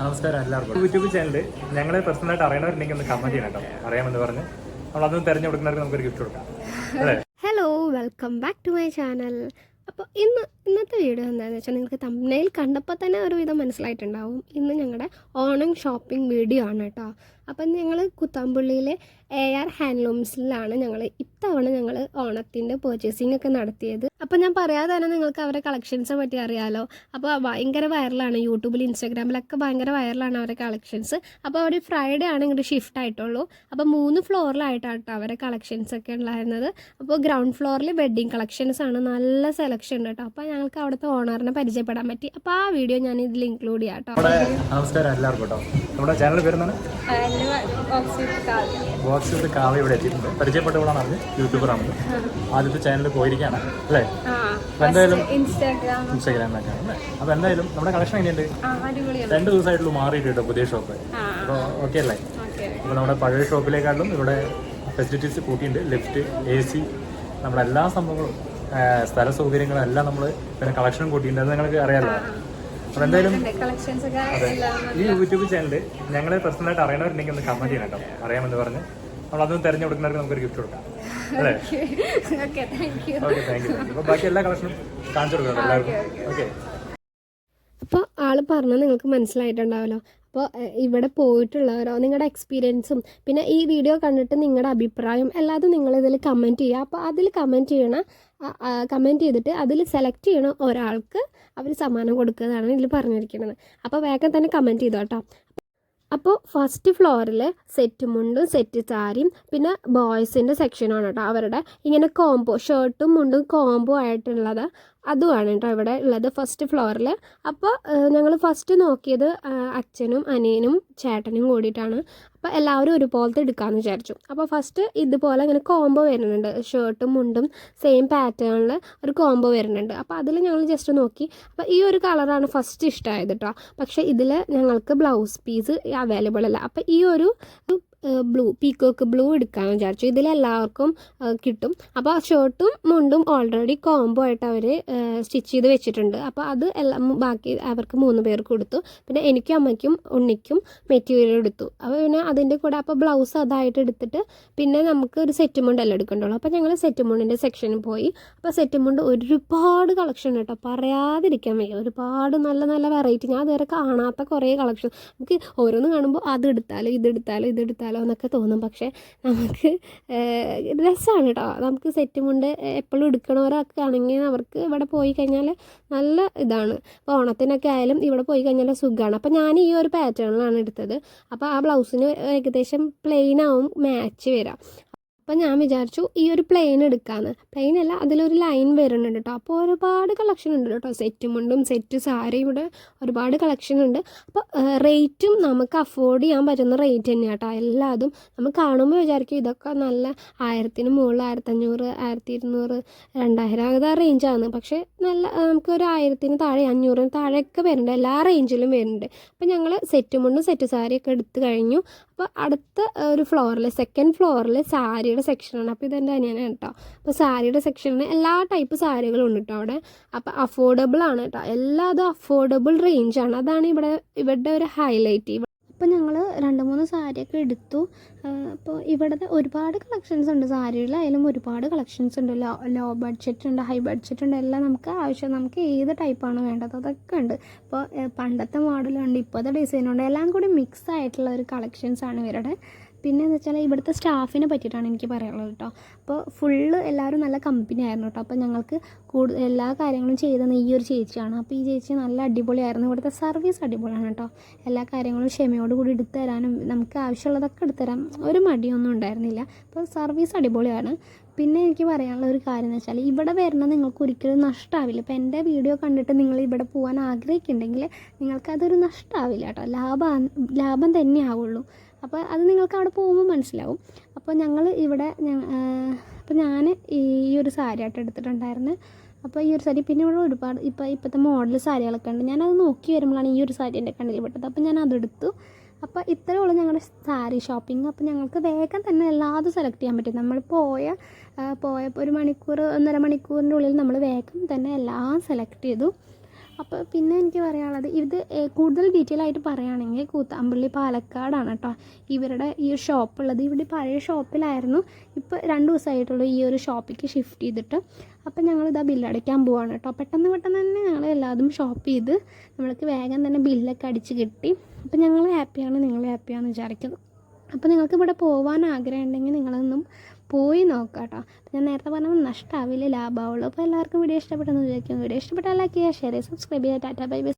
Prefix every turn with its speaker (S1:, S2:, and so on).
S1: നമസ്കാരം എല്ലാവർക്കും. YouTube channel ഞങ്ങളെ പേഴ്സണലായിട്ട് അറിയണവരുണ്ടെങ്കിൽ ഒന്ന് കമന്റ് ചെയ്യണം കേട്ടോ. അറിയാമെന്ന് പറഞ്ഞ്. നമ്മൾ അതൊന്നും തിരഞ്ഞെടുക്കുന്നവർക്ക് നമുക്കൊരു ഗിഫ്റ്റ് കൊടുക്കാം.
S2: Hello welcome back to my channel അപ്പോൾ ഇന്ന് ഇന്നത്തെ വീഡിയോ എന്താണെന്ന് വെച്ചാൽ നിങ്ങൾക്ക് തമ്മിൽ കണ്ടപ്പോൾ തന്നെ ഒരുവിധം മനസ്സിലായിട്ടുണ്ടാവും. ഇന്ന് ഞങ്ങളുടെ ഓണം ഷോപ്പിംഗ് വീഡിയോ ആണ് കേട്ടോ. അപ്പം ഞങ്ങൾ കുത്താമ്പുള്ളിയിലെ എ ആർ ഹാൻഡ്ലൂംസിലാണ് ഞങ്ങൾ ഇത്തവണ ഞങ്ങൾ ഓണത്തിന്റെ പർച്ചേസിംഗ് ഒക്കെ നടത്തിയത്. അപ്പം ഞാൻ പറയാതെ തന്നെ നിങ്ങൾക്ക് അവരുടെ കളക്ഷൻസിനെ പറ്റി അറിയാലോ. അപ്പോൾ ഭയങ്കര വൈറലാണ് യൂട്യൂബിൽ ഇൻസ്റ്റാഗ്രാമിലൊക്കെ ഭയങ്കര വൈറലാണ് അവരുടെ കളക്ഷൻസ് അപ്പോൾ അവർ ഫ്രൈഡേ ആണ് ഇങ്ങോട്ട് ഷിഫ്റ്റ് ആയിട്ടുള്ളൂ. അപ്പോൾ മൂന്ന് ഫ്ലോറിലായിട്ടാണ് കേട്ടോ അവരുടെ കളക്ഷൻസ് ഒക്കെ ഉണ്ടായിരുന്നത്. അപ്പോൾ ഗ്രൗണ്ട് ഫ്ലോറിൽ വെഡ്ഡിങ് കളക്ഷൻസ് ആണ് നല്ല സെലക്ഷൻ ഉണ്ട് കേട്ടോ. അപ്പോൾ ഞങ്ങൾക്ക് അവിടുത്തെ ഓണറിനെ പരിചയപ്പെടാൻ പറ്റി. അപ്പോൾ ആ വീഡിയോ ഞാൻ ഇതിൽ ഇൻക്ലൂഡ് ചെയ്യാം കേട്ടോ.
S1: നമസ്കാരം എല്ലാവർക്കും കേട്ടോ. നമ്മുടെ ചാനൽ പേരുന്നാണ് ബോക്സ് വിത്ത് കാവ്യ ഇവിടെ എത്തിയിട്ടുണ്ട്. പരിചയപ്പെട്ടവളാണ് അറിഞ്ഞ്. യൂട്യൂബറാണ് ആദ്യത്തെ ചാനലിൽ പോയിരിക്കുകയാണ്. അല്ലേ? എന്തായാലും
S2: ഇൻസ്റ്റാഗ്രാം
S1: ഇൻസ്റ്റാഗ്രാമിലൊക്കെ അല്ലേ? അപ്പോൾ എന്തായാലും നമ്മുടെ കളക്ഷൻ എങ്ങനെയുണ്ട്? രണ്ട് ദിവസമായിട്ടുള്ളൂ മാറിയിട്ട് കേട്ടോ പുതിയ ഷോപ്പ് അപ്പോൾ ഓക്കെ അല്ലേ? അപ്പോൾ നമ്മുടെ പഴയ ഷോപ്പിലേക്കാളും ഇവിടെ ഫെസിലിറ്റീസ് കൂട്ടിയിട്ടുണ്ട്. ലിഫ്റ്റ് എ സി നമ്മുടെ എല്ലാ സംഭവങ്ങളും സ്ഥല സൗകര്യങ്ങളും എല്ലാം നമ്മൾ പിന്നെ കളക്ഷനും കൂട്ടിയിട്ടുണ്ട്. അത് നിങ്ങൾക്ക് അറിയാമല്ലോ അപ്പോൾ എന്തായാലും ഈ യൂട്യൂബ് ചാനൽ ഞങ്ങളെ പേഴ്സണലായിട്ട് അറിയണവരുണ്ടെങ്കിൽ ഒന്ന് കമന്റ് ചെയ്യണം കേട്ടോ. അറിയാമെന്ന് പറഞ്ഞ്. നമ്മൾ അതൊന്നും തിരഞ്ഞെടുക്കുന്നവർക്ക് നമുക്കൊരു ഗിഫ്റ്റ് കൊടുക്കാം. അല്ലേ?
S2: Okay thank you
S1: okay thank you അപ്പോൾ ബാക്കി എല്ലാ കളക്ഷനും കാണിച്ചു കൊടുക്കാം എല്ലാവർക്കും. ഓക്കെ
S2: അപ്പോൾ ആൾ പറഞ്ഞത് നിങ്ങൾക്ക് മനസ്സിലായിട്ടുണ്ടാവല്ലോ. അപ്പോൾ ഇവിടെ പോയിട്ടുള്ളവരോ നിങ്ങളുടെ എക്സ്പീരിയൻസും പിന്നെ ഈ വീഡിയോ കണ്ടിട്ട് നിങ്ങളുടെ അഭിപ്രായം എല്ലാതും നിങ്ങൾ ഇതിൽ കമന്റ് ചെയ്യുക. അപ്പോൾ അതിൽ കമന്റ് ചെയ്യണ കമന്റ് ചെയ്തിട്ട് അതിൽ സെലക്ട് ചെയ്യണ ഒരാൾക്ക് അവർ സമ്മാനം കൊടുക്കുന്നതാണ് ഇതിൽ പറഞ്ഞിരിക്കുന്നത് അപ്പോൾ വേഗം തന്നെ കമന്റ് ചെയ്തോ കേട്ടോ അപ്പോൾ ഫസ്റ്റ് ഫ്ലോറിൽ സെറ്റ് മുണ്ടും സെറ്റ് സാരിയും പിന്നെ ബോയ്സിന്റെ സെക്ഷനാണ് കേട്ടോ അവരുടെ ഇങ്ങനെ കോംബോ ഷർട്ടും മുണ്ടും കോംബോ ആയിട്ടുള്ളത്. അതുമാണ് കേട്ടോ ഇവിടെ ഉള്ളത് ഫസ്റ്റ് ഫ്ലോറിൽ അപ്പോൾ ഞങ്ങൾ ഫസ്റ്റ് നോക്കിയത് അച്ഛനും അനിയനും ചേട്ടനും കൂടിയിട്ടാണ്. അപ്പോൾ എല്ലാവരും ഒരുപോലത്തെ എടുക്കാമെന്ന് വിചാരിച്ചു. അപ്പോൾ ഫസ്റ്റ് ഇതുപോലെ ഇങ്ങനെ കോംബോ വരുന്നുണ്ട്. ഷർട്ടും മുണ്ടും സെയിം പാറ്റേണിൽ ഒരു കോംബോ വരുന്നുണ്ട്. അപ്പോൾ അതിൽ ഞങ്ങൾ ജസ്റ്റ് നോക്കി. അപ്പോൾ ഈ ഒരു കളറാണ് ഫസ്റ്റ് ഇഷ്ടമായത് കേട്ടോ. പക്ഷേ ഇതിൽ ഞങ്ങൾക്ക് ബ്ലൗസ് പീസ് അവൈലബിൾ അല്ല. അപ്പോൾ ഈ ഒരു ബ്ലൂ പീക്കോക്ക് ബ്ലൂ എടുക്കാമെന്ന് വിചാരിച്ചു. ഇതിലെല്ലാവർക്കും കിട്ടും. അപ്പോൾ ഷർട്ടും മുണ്ടും ഓൾറെഡി കോംബോ ആയിട്ട് അവർ സ്റ്റിച്ച് ചെയ്ത് വെച്ചിട്ടുണ്ട്. അപ്പോൾ അത് എല്ലാം ബാക്കി അവർക്ക് മൂന്ന് പേർ കൊടുത്തു. പിന്നെ എനിക്കും അമ്മയ്ക്കും ഉണ്ണിക്കും മെറ്റീരിയൽ എടുത്തു. അപ്പോൾ പിന്നെ അതിന്റെ കൂടെ അപ്പോൾ ബ്ലൗസ് അതായിട്ട് എടുത്തിട്ട് പിന്നെ നമുക്ക് ഒരു സെറ്റ് മുണ്ടല്ല എടുക്കണ്ടുള്ളൂ അപ്പോൾ ഞങ്ങൾ സെറ്റ് മുണ്ടിന്റെ സെക്ഷനിൽ പോയി. അപ്പോൾ സെറ്റ് മുണ്ട് ഒരുപാട് കളക്ഷൻ കേട്ടോ. പറയാതിരിക്കാൻ വയ്യ. ഒരുപാട് നല്ല നല്ല വെറൈറ്റി ഞാൻ അതുവരെ കാണാത്ത കുറേ കളക്ഷൻ നമുക്ക് ഓരോന്ന് കാണുമ്പോൾ അത് എടുത്താലോ ഇത് എടുത്താലോ എടുത്താലോ എന്നൊക്കെ തോന്നും. പക്ഷേ നമുക്ക് രസമാണ് കേട്ടോ നമുക്ക് സെറ്റ് മുണ്ട് എപ്പോഴും എടുക്കണവരൊക്കെ ആണെങ്കിൽ അവർക്ക് ഇവിടെ പോയി കഴിഞ്ഞാൽ നല്ല ഇതാണ്. അപ്പോൾ ഓണത്തിനൊക്കെ ആയാലും ഇവിടെ പോയി കഴിഞ്ഞാൽ സുഖമാണ് അപ്പോൾ ഞാൻ ഈ ഒരു പാറ്റേണിലാണ് എടുത്തത്. അപ്പോൾ ആ ബ്ലൗസിന് ഏകദേശം പ്ലെയിൻ ആവും മാച്ച് വരാം. അപ്പം ഞാൻ വിചാരിച്ചു ഈ ഒരു പ്ലെയിൻ എടുക്കാമെന്ന് പ്ലെയിൻ അല്ല അതിലൊരു ലൈൻ വരുന്നുണ്ട് കേട്ടോ അപ്പോൾ ഒരുപാട് കളക്ഷൻ ഉണ്ട് കേട്ടോ സെറ്റ് മുണ്ടും സെറ്റ് സാരി ഇവിടെ ഒരുപാട് കളക്ഷൻ ഉണ്ട്. അപ്പോൾ റേറ്റും നമുക്ക് അഫോർഡ് ചെയ്യാൻ പറ്റുന്ന റേറ്റ് തന്നെയാണ് കേട്ടോ എല്ലാതും നമ്മൾ കാണുമ്പോൾ വിചാരിക്കും ഇതൊക്കെ നല്ല ആയിരത്തിന് മുകളിൽ ആയിരത്തഞ്ഞൂറ് ആയിരത്തി ഇരുന്നൂറ് രണ്ടായിരം അത് ആ റേഞ്ചാണ് പക്ഷേ നല്ല നമുക്ക് ഒരു ആയിരത്തിന് താഴെ അഞ്ഞൂറിന് താഴെയൊക്കെ വരുന്നുണ്ട്. എല്ലാ റേഞ്ചിലും വരുന്നുണ്ട്. അപ്പോൾ ഞങ്ങൾ സെറ്റ് മുണ്ടും സെറ്റ് സാരിയൊക്കെ എടുത്തു കഴിഞ്ഞു. അപ്പോൾ അടുത്ത ഒരു ഫ്ലോറിൽ സെക്കൻഡ് ഫ്ലോറിൽ സാരിയുടെ സെക്ഷനാണ് അപ്പോൾ ഇതെന്റെ അനിയനാണ് കേട്ടോ. അപ്പോൾ സാരിയുടെ സെക്ഷനിൽ എല്ലാ ടൈപ്പ് സാരികളും ഉണ്ട് കേട്ടോ അവിടെ. അപ്പോൾ അഫോർഡബിൾ ആണ് കേട്ടോ എല്ലാതും അഫോർഡബിൾ റേഞ്ചാണ് അതാണ് ഇവിടെ ഇവരുടെ ഒരു ഹൈലൈറ്റ് അപ്പോൾ ഞങ്ങൾ രണ്ട് മൂന്ന് സാരിയൊക്കെ എടുത്തു. അപ്പോൾ ഇവിടുത്തെ ഒരുപാട് കളക്ഷൻസ് ഉണ്ട്. സാരിയിലായാലും ഒരുപാട് കളക്ഷൻസ് ഉണ്ട്. ലോ ലോ ബഡ്ജറ്റ് ഉണ്ട് ഹൈ ബഡ്ജറ്റ് ഉണ്ട്. എല്ലാം നമുക്ക് ആവശ്യം നമുക്ക് ഏത് ടൈപ്പാണ് വേണ്ടത് അതൊക്കെ ഉണ്ട്. ഇപ്പോൾ പണ്ടത്തെ മോഡലുണ്ട് ഇപ്പോഴത്തെ ഡിസൈനുണ്ട് എല്ലാം കൂടി മിക്സ് ആയിട്ടുള്ള ഒരു കളക്ഷൻസ് ആണ് ഇവരുടെ. പിന്നെ എന്ന് വെച്ചാൽ ഇവിടുത്തെ സ്റ്റാഫിനെ പറ്റിയിട്ടാണ് എനിക്ക് പറയാനുള്ളത് കേട്ടോ. അപ്പോൾ ഫുള്ള് എല്ലാവരും നല്ല കമ്പനി ആയിരുന്നു കേട്ടോ. അപ്പോൾ ഞങ്ങൾക്ക് കൂടുതൽ എല്ലാ കാര്യങ്ങളും ചെയ്തത് ഈ ഒരു ചേച്ചിയാണ്. അപ്പോൾ ഈ ചേച്ചി നല്ല അടിപൊളിയായിരുന്നു. ഇവിടുത്തെ സർവീസ് അടിപൊളിയാണ് കേട്ടോ. എല്ലാ കാര്യങ്ങളും ക്ഷമയോട് കൂടി എടുത്തു തരാനും നമുക്ക് ആവശ്യമുള്ളതൊക്കെ എടുത്തു തരാം. ഒരു മടിയൊന്നും ഉണ്ടായിരുന്നില്ല. അപ്പോൾ സർവീസ് അടിപൊളിയാണ്. പിന്നെ എനിക്ക് പറയാനുള്ള ഒരു കാര്യം എന്ന് വെച്ചാൽ ഇവിടെ വരുന്നത് നിങ്ങൾക്ക് ഒരിക്കലും നഷ്ടമാവില്ല ഇപ്പോൾ എന്റെ വീഡിയോ കണ്ടിട്ട് നിങ്ങൾ ഇവിടെ പോകാൻ ആഗ്രഹിക്കുന്നുണ്ടെങ്കിൽ നിങ്ങൾക്ക് അതൊരു നഷ്ടമാവില്ല കേട്ടോ. ലാഭം ലാഭം തന്നെ ആവുള്ളൂ. അപ്പോൾ അത് നിങ്ങൾക്ക് അവിടെ പോകുമ്പോൾ മനസ്സിലാവും. അപ്പോൾ ഞങ്ങൾ ഇവിടെ അപ്പോൾ ഞാൻ ഈ ഒരു സാരി ആയിട്ട് എടുത്തിട്ടുണ്ടായിരുന്നു. അപ്പോൾ ഈ ഒരു സാരി പിന്നെ ഇവിടെ ഒരുപാട് ഇപ്പോൾ ഇപ്പോഴത്തെ മോഡൽ സാരികളൊക്കെ ഉണ്ട്. ഞാനത് നോക്കി വരുമ്പോഴാണ് ഈ ഒരു സാരി എന്റെ കണ്ണിൽ പെട്ടത്. അപ്പോൾ ഞാൻ അതെടുത്തു. അപ്പോൾ ഇത്രയേ ഉള്ളൂ ഞങ്ങളുടെ സാരി ഷോപ്പിംഗ്. അപ്പോൾ ഞങ്ങൾക്ക് വേഗം തന്നെ എല്ലാതും സെലക്ട് ചെയ്യാൻ പറ്റും. നമ്മൾ പോയ പോയപ്പോൾ ഒരു മണിക്കൂർ ഒന്നര മണിക്കൂറിന്റെ ഉള്ളിൽ നമ്മൾ വേഗം തന്നെ എല്ലാം സെലക്ട് ചെയ്തു. അപ്പോൾ പിന്നെ എനിക്ക് പറയാനുള്ളത് ഇത് കൂടുതൽ ഡീറ്റെയിൽ ആയിട്ട് പറയുകയാണെങ്കിൽ കൂത്താമ്പള്ളി പാലക്കാടാണ് കേട്ടോ ഇവരുടെ ഈ ഒരു ഷോപ്പ് ഉള്ളത്. ഇവിടെ പഴയ ഷോപ്പിലായിരുന്നു ഇപ്പോൾ രണ്ട് ദിവസമായിട്ടുള്ളൂ ഈ ഒരു ഷോപ്പിലേക്ക് ഷിഫ്റ്റ് ചെയ്തിട്ട്. അപ്പോൾ ഞങ്ങളിതാ ബില്ലടയ്ക്കാൻ പോവാണ് കേട്ടോ പെട്ടെന്ന് പെട്ടെന്ന് തന്നെ ഞങ്ങൾ എല്ലാതും ഷോപ്പ് ചെയ്ത് നമ്മൾക്ക് വേഗം തന്നെ ബില്ലൊക്കെ അടിച്ച് കിട്ടി. അപ്പോൾ ഞങ്ങൾ ഹാപ്പിയാണ് നിങ്ങൾ ഹാപ്പിയാണെന്ന് വിചാരിക്കുന്നു. അപ്പോൾ നിങ്ങൾക്ക് ഇവിടെ പോകാൻ ആഗ്രഹം ഉണ്ടെങ്കിൽ നിങ്ങളൊന്നും പോയി നോക്കാം കേട്ടോ ഞാൻ നേരത്തെ പറഞ്ഞ നഷ്ടമാവില്ല ലാഭമാവുള്ളൂ അപ്പോൾ എല്ലാവർക്കും വീഡിയോ ഇഷ്ടപ്പെട്ടെന്ന് വിചാരിക്കും വീഡിയോ ഇഷ്ടപ്പെട്ടാൽ ലൈക്ക് ചെയ്യുക ഷെയർ ചെയ്യുക സബ്സ്ക്രൈബ് ചെയ്യുക. Tata bye bye